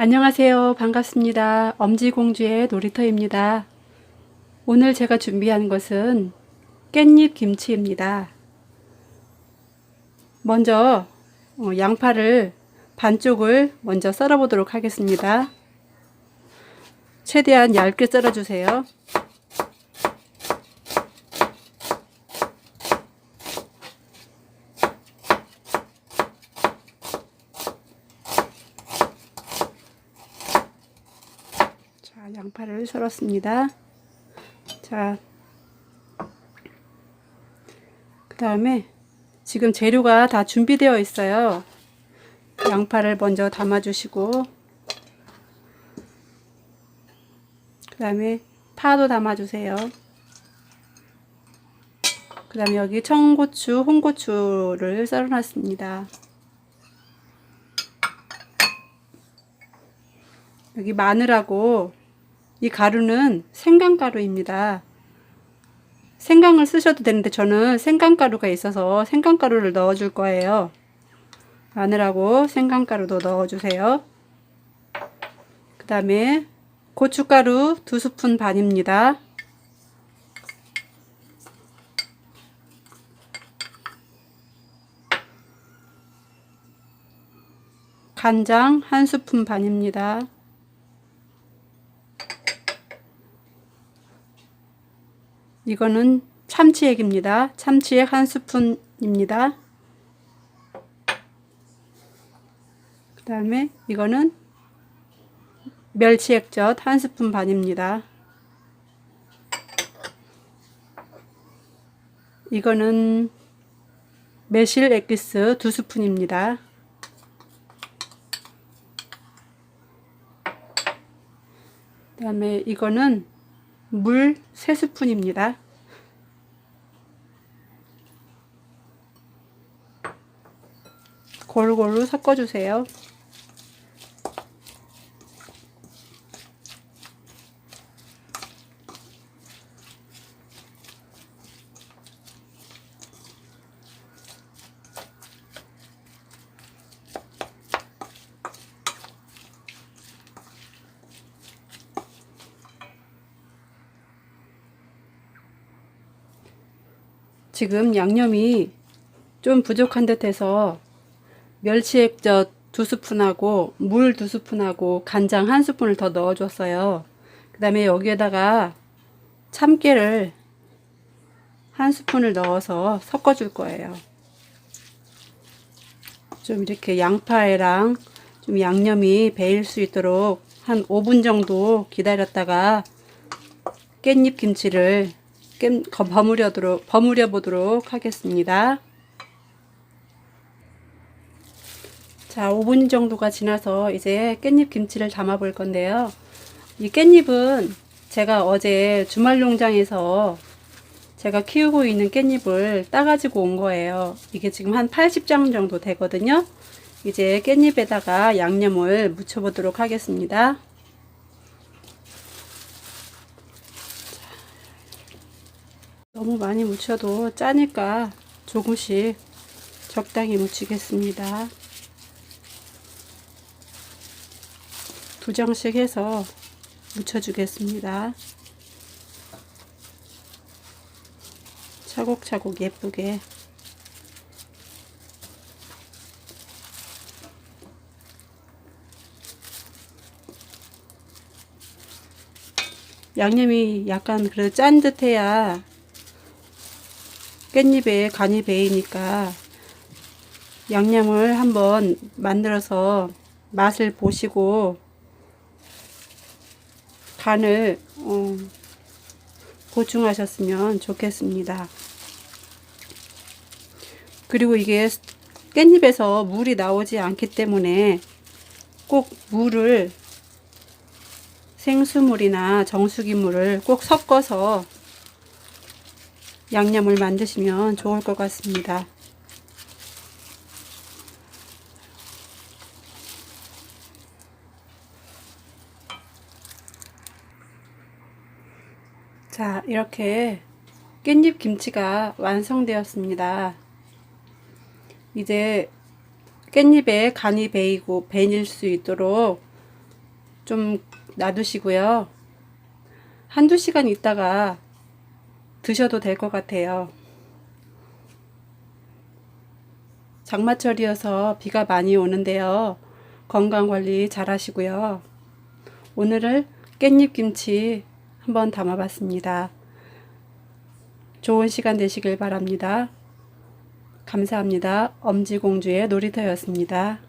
안녕하세요. 반갑습니다. 엄지공주의 놀이터입니다. 오늘 제가 준비한 것은 깻잎 김치입니다. 먼저 어, 양파를 반쪽을 먼저 썰어 보도록 하겠습니다. 최대한 얇게 썰어 주세요. 자, 양파를 썰었습니다. 자, 그 다음에 지금 재료가 다 준비되어 있어요. 양파를 먼저 담아주시고, 그 다음에 파도 담아주세요. 그 다음에 여기 청고추, 홍고추를 썰어놨습니다. 여기 마늘하고 이 가루는 생강가루입니다. 생강을 쓰셔도 되는데 저는 생강가루가 있어서 생강가루를 넣어줄 거예요. 마늘하고 생강가루도 넣어주세요. 그 다음에 고춧가루 두 스푼 반입니다. 간장 한 스푼 반입니다. 이거는 참치액입니다. 참치액 한 스푼입니다. 그 다음에 이거는 멸치액젓 한 스푼 반입니다. 이거는 매실 액기스 두 스푼입니다. 그 다음에 이거는 물 3스푼입니다. 골고루 섞어주세요. 지금 양념이 좀 부족한 듯 해서 멸치액젓 두 스푼하고 물 두 스푼하고 간장 한 스푼을 더 넣어줬어요. 그 다음에 여기에다가 참깨를 한 스푼을 넣어서 섞어줄 거예요. 좀 이렇게 양파랑 좀 양념이 배일 수 있도록 한 5분 정도 기다렸다가 깻잎 김치를 버무려 보도록 하겠습니다. 자, 5분 정도가 지나서 이제 깻잎 김치를 담아 볼 건데요. 이 깻잎은 제가 어제 주말 농장에서 제가 키우고 있는 깻잎을 따가지고 온 거예요. 이게 지금 한 80장 정도 되거든요. 이제 깻잎에다가 양념을 묻혀 보도록 하겠습니다. 너무 많이 묻혀도 짜니까 조금씩 적당히 묻히겠습니다. 두 장씩 해서 묻혀주겠습니다. 차곡차곡 예쁘게 양념이 약간 그래도 짠 듯해야 깻잎에 간이 배이니까 양념을 한번 만들어서 맛을 보시고 간을 어, 보충하셨으면 좋겠습니다. 그리고 이게 깻잎에서 물이 나오지 않기 때문에 꼭 물을 생수물이나 정수기 물을 꼭 섞어서 양념을 만드시면 좋을 것 같습니다. 자, 이렇게 깻잎 김치가 완성되었습니다. 이제 깻잎에 간이 배이고 배일 수 있도록 좀 놔두시고요. 한두 시간 있다가 드셔도 될 것 같아요. 장마철이어서 비가 많이 오는데요. 건강 관리 잘 하시고요. 오늘은 깻잎 김치 한번 담아봤습니다. 좋은 시간 되시길 바랍니다. 감사합니다. 엄지공주의 놀이터였습니다.